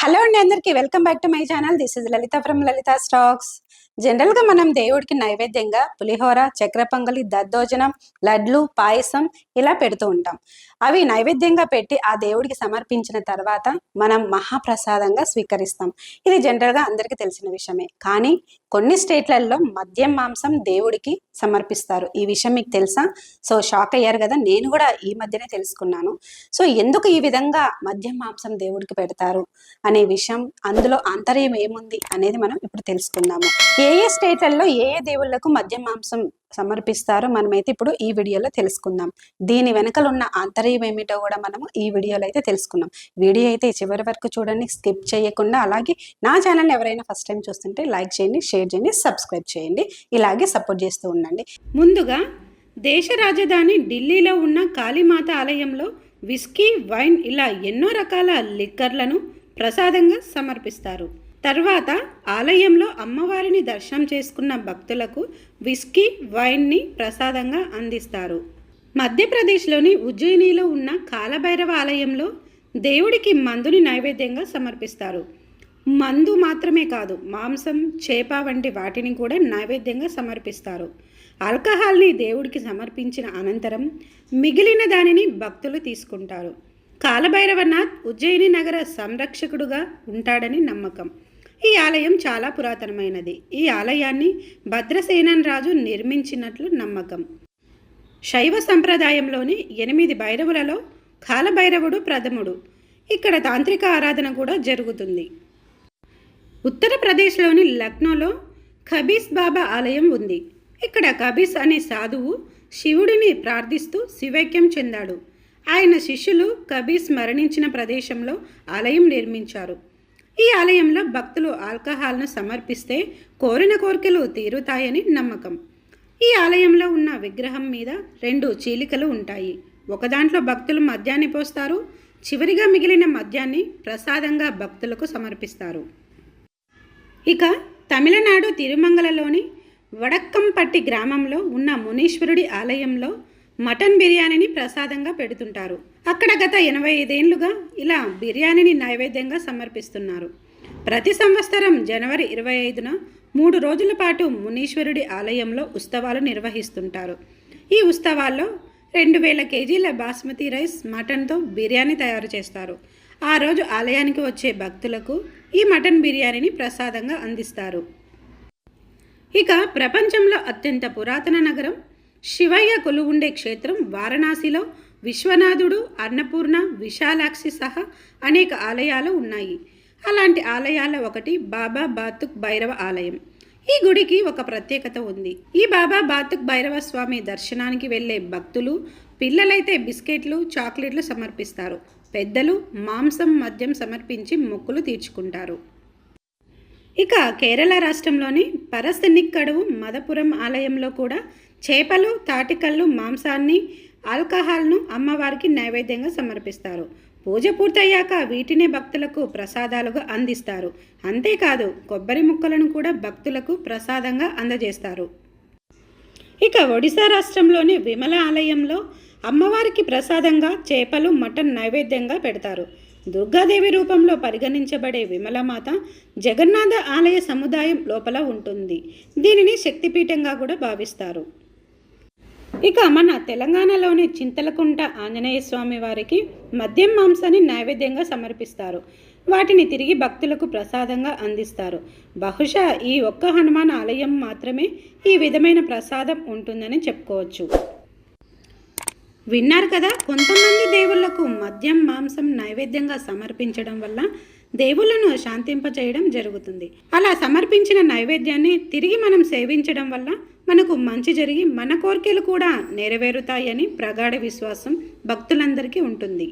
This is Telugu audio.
హలో అండి అందరికీ welcome back to my channel. This is Lalitha from Lalitha stocks. జనరల్గా మనం దేవుడికి నైవేద్యంగా పులిహోర చక్ర పొంగలి దద్దోజనం లడ్లు పాయసం ఇలా పెడుతూ ఉంటాం. అవి నైవేద్యంగా పెట్టి ఆ దేవుడికి సమర్పించిన తర్వాత మనం మహాప్రసాదంగా స్వీకరిస్తాం. ఇది జనరల్గా అందరికీ తెలిసిన విషయమే. కానీ కొన్ని స్టేట్లలో మద్యం మాంసం దేవుడికి సమర్పిస్తారు. ఈ విషయం మీకు తెలుసా? సో షాక్ అయ్యారు కదా? నేను కూడా ఈ మధ్యనే తెలుసుకున్నాను. సో ఎందుకు ఈ విధంగా మద్యం మాంసం దేవుడికి పెడతారు అనే విషయం అందులో ఆంతర్యం ఏముంది అనేది మనం ఇప్పుడు తెలుసుకుందాము. ఏ ఏ స్టేట్లలో ఏ ఏ దేవుళ్ళకు మద్యం మాంసం సమర్పిస్తారో. మనమైతే ఇప్పుడు ఈ వీడియోలో తెలుసుకుందాం. దీని వెనకలు ఉన్న ఆంతర్యం ఏమిటో కూడా మనము ఈ వీడియోలో అయితే తెలుసుకుందాం. వీడియో అయితే చివరి వరకు చూడండి స్కిప్ చేయకుండా అలాగే నా ఛానల్ ఎవరైనా ఫస్ట్ టైం చూస్తుంటే లైక్ చేయండి షేర్ చేయండి సబ్స్క్రైబ్ చేయండి. ఇలాగే సపోర్ట్ చేస్తూ ఉండండి. ముందుగా దేశ రాజధాని ఢిల్లీలో ఉన్న కాళీమాత ఆలయంలో విస్కీ వైన్ ఇలా ఎన్నో రకాల లిక్కర్లను ప్రసాదంగా సమర్పిస్తారు. తర్వాత ఆలయంలో అమ్మవారిని దర్శనం చేసుకున్న భక్తులకు విస్కీ వైన్ని ప్రసాదంగా అందిస్తారు. మధ్యప్రదేశ్లోని ఉజ్జయినిలో ఉన్న కాలభైరవ ఆలయంలో దేవుడికి మందుని నైవేద్యంగా సమర్పిస్తారు. మందు మాత్రమే కాదు మాంసం చేప వంటి వాటిని కూడా నైవేద్యంగా సమర్పిస్తారు. ఆల్కహాల్ని దేవుడికి సమర్పించిన అనంతరం మిగిలిన దానిని భక్తులు తీసుకుంటారు. కాలభైరవనాథ్ ఉజ్జయిని నగర సంరక్షకుడుగా ఉంటాడని నమ్మకం. ఈ ఆలయం చాలా పురాతనమైనది. ఈ ఆలయాన్ని భద్రసేనన్ రాజు నిర్మించినట్లు నమ్మకం. శైవ సంప్రదాయంలోని ఎనిమిది భైరవులలో కాలభైరవుడు ప్రథముడు. ఇక్కడ తాంత్రిక ఆరాధన కూడా జరుగుతుంది. ఉత్తరప్రదేశ్లోని లక్నోలో ఖబీస్ బాబా ఆలయం ఉంది. ఇక్కడ కబీస్ అనే సాధువు శివుడిని ప్రార్థిస్తూ శివైక్యం చెందాడు. ఆయన శిష్యులు కబీస్ మరణించిన ప్రదేశంలో ఆలయం నిర్మించారు. ఈ ఆలయంలో భక్తులు ఆల్కహాల్ను సమర్పిస్తే కోరిన కోరికలు తీరుతాయని నమ్మకం. ఈ ఆలయంలో ఉన్న విగ్రహం మీద రెండు చీలికలు ఉంటాయి. ఒకదాంట్లో భక్తులు మద్యాన్ని పోస్తారు. చివరిగా మిగిలిన మద్యాన్ని ప్రసాదంగా భక్తులకు సమర్పిస్తారు. ఇక తమిళనాడు తిరుమంగలలోని వడక్కంపట్టి గ్రామంలో ఉన్న మునీశ్వరుడి ఆలయంలో మటన్ బిర్యానీని ప్రసాదంగా పెడుతుంటారు. అక్కడ గత ఎనభై ఐదేళ్ళుగా ఇలా బిర్యానీని నైవేద్యంగా సమర్పిస్తున్నారు. ప్రతి సంవత్సరం జనవరి ఇరవై ఐదున మూడు రోజుల పాటు మునీశ్వరుడి ఆలయంలో ఉత్సవాలు నిర్వహిస్తుంటారు. ఈ ఉత్సవాల్లో రెండు వేల కేజీల బాస్మతి రైస్ మటన్తో బిర్యానీ తయారు చేస్తారు. ఆ రోజు ఆలయానికి వచ్చే భక్తులకు ఈ మటన్ బిర్యానీని ప్రసాదంగా అందిస్తారు. ఇక ప్రపంచంలో అత్యంత పురాతన నగరం శివయ్య కొలువుండే క్షేత్రం వారణాసిలో విశ్వనాథుడు అన్నపూర్ణ విశాలాక్షి సహా అనేక ఆలయాలు ఉన్నాయి. అలాంటి ఆలయాల ఒకటి బాబా బాతుక్ భైరవ ఆలయం. ఈ గుడికి ఒక ప్రత్యేకత ఉంది. ఈ బాబా బాతుక్ భైరవ స్వామి దర్శనానికి వెళ్ళే భక్తులు పిల్లలైతే బిస్కెట్లు చాక్లెట్లు సమర్పిస్తారు. పెద్దలు మాంసం మద్యం సమర్పించి మొక్కులు తీర్చుకుంటారు. ఇక కేరళ రాష్ట్రంలోని పరస్థనిక్కడువు మదపురం ఆలయంలో కూడా చేపలు తాటికల్లు మాంసాన్ని ఆల్కహాల్ను అమ్మవారికి నైవేద్యంగా సమర్పిస్తారు. పూజ పూర్తయ్యాక వీటినే భక్తులకు ప్రసాదాలుగా అందిస్తారు. అంతేకాదు కొబ్బరి ముక్కలను కూడా భక్తులకు ప్రసాదంగా అందజేస్తారు. ఇక ఒడిశా రాష్ట్రంలోని విమల ఆలయంలో అమ్మవారికి ప్రసాదంగా చేపలు మటన్ నైవేద్యంగా పెడతారు. దుర్గాదేవి రూపంలో పరిగణించబడే విమలమాత జగన్నాథ ఆలయ సముదాయం లోపల ఉంటుంది. దీనిని శక్తిపీఠంగా కూడా భావిస్తారు. ఇక మన తెలంగాణలోని చింతలకుంట ఆంజనేయ స్వామి వారికి మద్యం మాంసాన్ని నైవేద్యంగా సమర్పిస్తారు. వాటిని తిరిగి భక్తులకు ప్రసాదంగా అందిస్తారు. బహుశా ఈ ఒక్క హనుమాన్ ఆలయం మాత్రమే ఈ విధమైన ప్రసాదం ఉంటుందని చెప్పుకోవచ్చు. విన్నారు కదా కొంతమంది దేవుళ్ళకు మద్యం మాంసం నైవేద్యంగా సమర్పించడం వల్ల దేవుళ్ళను శాంతింపచేయడం జరుగుతుంది. అలా సమర్పించిన నైవేద్యాన్ని తిరిగి మనం సేవించడం వల్ల మనకు మంచి జరిగి మన కోరికలు కూడా నెరవేరుతాయని ప్రగాఢ విశ్వాసం భక్తులందరికీ ఉంటుంది.